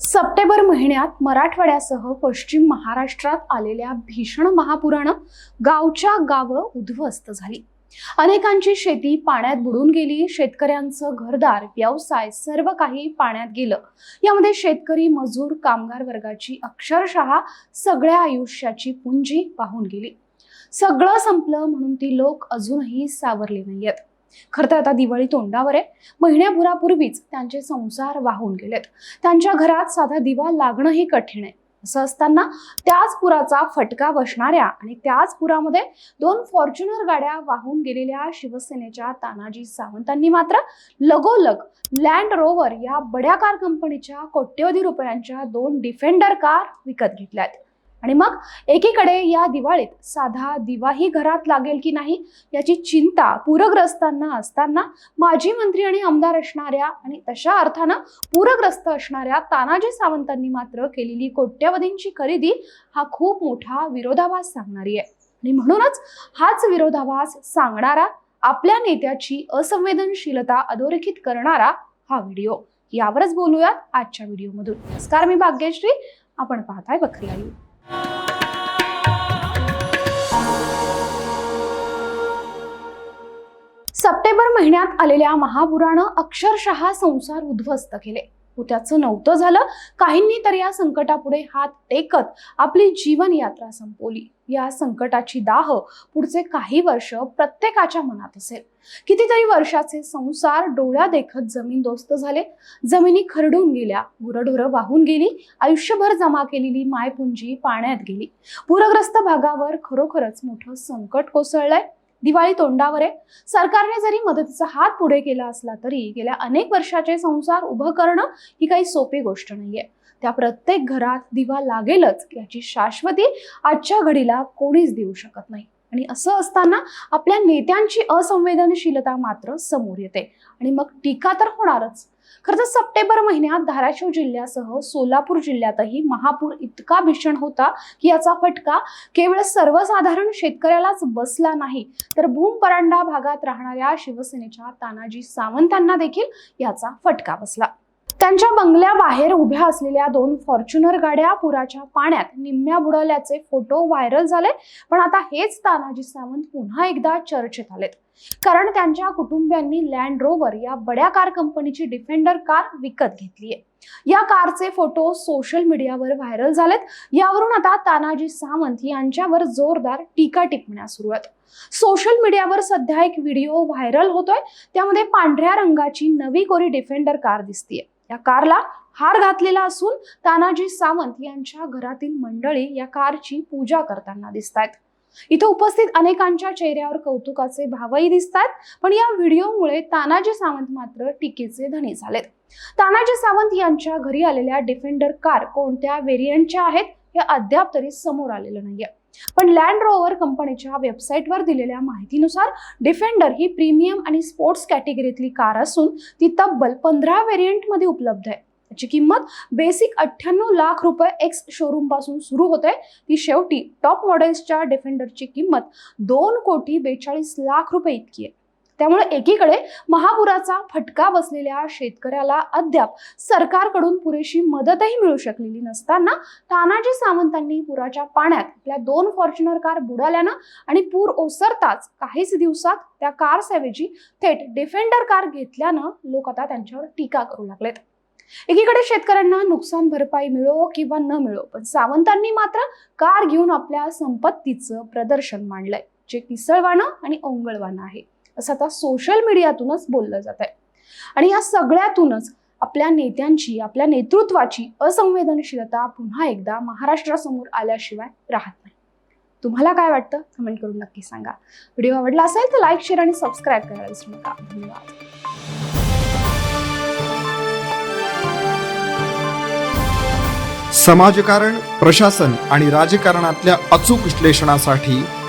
September महिन्यात मराठवाड्यासह पश्चिम महाराष्ट्रात आलेल्या भीषण महापुरानं गावच्या गावं उद्ध्वस्त झाली. अनेकांची शेती पाण्यात बुडून गेली शेतकऱ्यांचं घरदार व्यवसाय सर्व काही पाण्यात गेलं. यामध्ये शेतकरी मजूर कामगार वर्गाची अक्षरशः सगळ्या आयुष्याची पुंजी वाहून गेली. सगळं संपलं म्हणून ती लोक अजूनही सावरली नाहीयेत. खरं तर आता दिवाळी तोंडावर आहे. महिन्याभरापूर्वीच त्यांचे संसार वाहून गेलेत. त्यांच्या घरात साधा दिवा लागणंही कठीण आहे. असं असताना त्याच पुराचा फटका बसणाऱ्या आणि त्याच पुरामध्ये दोन फॉर्च्युनर गाड्या वाहून गेलेल्या शिवसेनेच्या तानाजी सावंतांनी मात्र लगोलग लँड रोवर या बड्या कार कंपनीच्या कोट्यवधी रुपयांच्या दोन डिफेंडर कार विकत घेतल्यात. आणि मग एकीकडे या दिवाळीत साधा दिवाही घरात लागेल की नाही याची चिंता पूरग्रस्तांना असताना माजी मंत्री आणि आमदार असणाऱ्या आणि तशा अर्थानं पूरग्रस्त असणाऱ्या तानाजी सावंतांनी मात्र केलेली कोट्यवधींची खरेदी हा खूप मोठा विरोधाभास सांगणारी आहे. आणि म्हणूनच हाच विरोधाभास सांगणारा आपल्या नेत्याची असंवेदनशीलता अधोरेखित करणारा हा व्हिडिओ. यावरच बोलूयात आजच्या व्हिडिओमधून. नमस्कार मी भाग्यश्री. आपण पाहताय बखरी आई सप्टेंबर महिन्यात आलेल्या महापुरानं अक्षरशः संसार उद्ध्वस्त केले. त्याचं नव्हतं झालं. काहींनी तर या संकटापुढे हात टेकत आपली जीवन यात्रा संपवली. या संकटाची दाह पुढचे काही वर्ष प्रत्येकाच्या मनात असेल. कितीतरी वर्षाचे संसार डोळ्या देखत जमीनदोस्त झाले. जमिनी खरडून गेल्या गुरढोरं वाहून गेली आयुष्यभर जमा केलेली मायपुंजी पाण्यात गेली. पूरग्रस्त भागावर खरोखरच मोठं संकट कोसळलंय. दिवाळी तोंडावर आहे. सरकारने जरी मदतीचा हात पुढे केला असला तरी गेल्या अनेक वर्षाचे संसार उभं करणं ही काही सोपी गोष्ट नाहीये. त्या प्रत्येक घरात दिवा लागेलच याची शाश्वती आजच्या घडीला कोणीच देऊ शकत नाही. आणि असं असताना आपल्या नेत्यांची असंवेदनशीलता मात्र समोर येते. आणि मग टीका तर होणारच. खरं तर सप्टेंबर महिन्यात धाराशिव जिल्ह्यासह सोलापूर जिल्ह्यातही महापूर इतका भीषण होता की याचा फटका केवळ सर्वसाधारण शेतकऱ्यालाच बसला नाही तर भूमपरांडा भागात राहणाऱ्या शिवसेनेच्या तानाजी सावंतांना देखील याचा फटका बसला. त्यांच्या बंगल्याबाहेर उभ्या असलेल्या दोन फॉर्च्युनर गाड्या पुराच्या पाण्यात निम्म्या बुडवल्याचे फोटो व्हायरल झाले. पण आता हेच तानाजी सावंत पुन्हा एकदा चर्चेत आलेत. कारण त्यांच्या कुटुंबियांनी लँड रोवर या बड्या कार कंपनीची डिफेंडर कार विकत घेतली आहे या कारचे फोटो सोशल मीडियावर व्हायरल झालेत. यावरून आता तानाजी सावंत यांच्यावर जोरदार टीका टिपण्या सुरू आहेत. सोशल मीडियावर सध्या एक व्हिडिओ व्हायरल होतोय. त्यामध्ये पांढऱ्या रंगाची नवी कोरी डिफेंडर कार दिसतीये. या कारला हार घातलेला असून तानाजी सावंत यांच्या घरातील मंडळी या कारची पूजा करताना दिसत आहेत इथं उपस्थित अनेकांच्या चेहऱ्यावर कौतुकाचे भावही दिसतात पण या व्हिडिओमुळे तानाजी सावंत मात्र टीकेचे धनी झालेत. तानाजी सावंत यांच्या घरी आलेल्या डिफेंडर कार कोणत्या व्हेरियंटच्या आहेत हे अद्याप तरी समोर आलेलं नाहीये. पण लँड रोवर कंपनीच्या वेबसाईटवर दिलेल्या माहितीनुसार डिफेंडर ही प्रीमियम आणि स्पोर्ट्स कॅटेगरीतली कार असून ती तब्बल पंधरा व्हेरियंटमध्ये उपलब्ध आहे. त्याची किंमत बेसिक अठ्ठ्याण्णव लाख रुपये एक्स शोरूमपासून सुरू होते ती शेवटी टॉप मॉडेल्सच्या डिफेंडरची किंमत दोन कोटी बेचाळीस लाख रुपये इतकी आहे. त्यामुळे एकीकडे महापुराचा फटका बसलेल्या शेतकऱ्याला अद्याप सरकारकडून पुरेशी मदतही मिळू शकलेली नसताना तानाजी सावंतांनी पुराच्या पाण्यात आपल्या दोन फॉर्च्युनर कार बुडाल्यानं आणि पूर ओसरताच काहीच दिवसात त्या कारऐवजी थेट डिफेंडर कार घेतल्यानं लोक आता त्यांच्यावर टीका करू लागलेत. एकीकडे शेतकऱ्यांना नुकसान भरपाई मिळो किंवा न मिळो पण सावंतांनी मात्र कार घेऊन आपल्या संपत्तीचं प्रदर्शन मांडलंय जे किसळवाणं आणि ओंगळवाणं आहे. असं आता सोशल मीडियातूनच बोललं जात आहे आणि या सगळ्यातूनच आपल्या नेत्यांची आपल्या नेतृत्वाची असंवेदनशीलता पुन्हा एकदा महाराष्ट्रासमोर आल्याशिवाय राहत नाही. तुम्हाला काय वाटतं? कमेंट करून नक्की सांगा. व्हिडिओ आवडला असेल तर लाईक शेअर आणि सबस्क्राईब करायला विसरू नका. धन्यवाद. समाजकारण प्रशासन आणि राजकारणातल्या अचूक विश्लेषणासाठी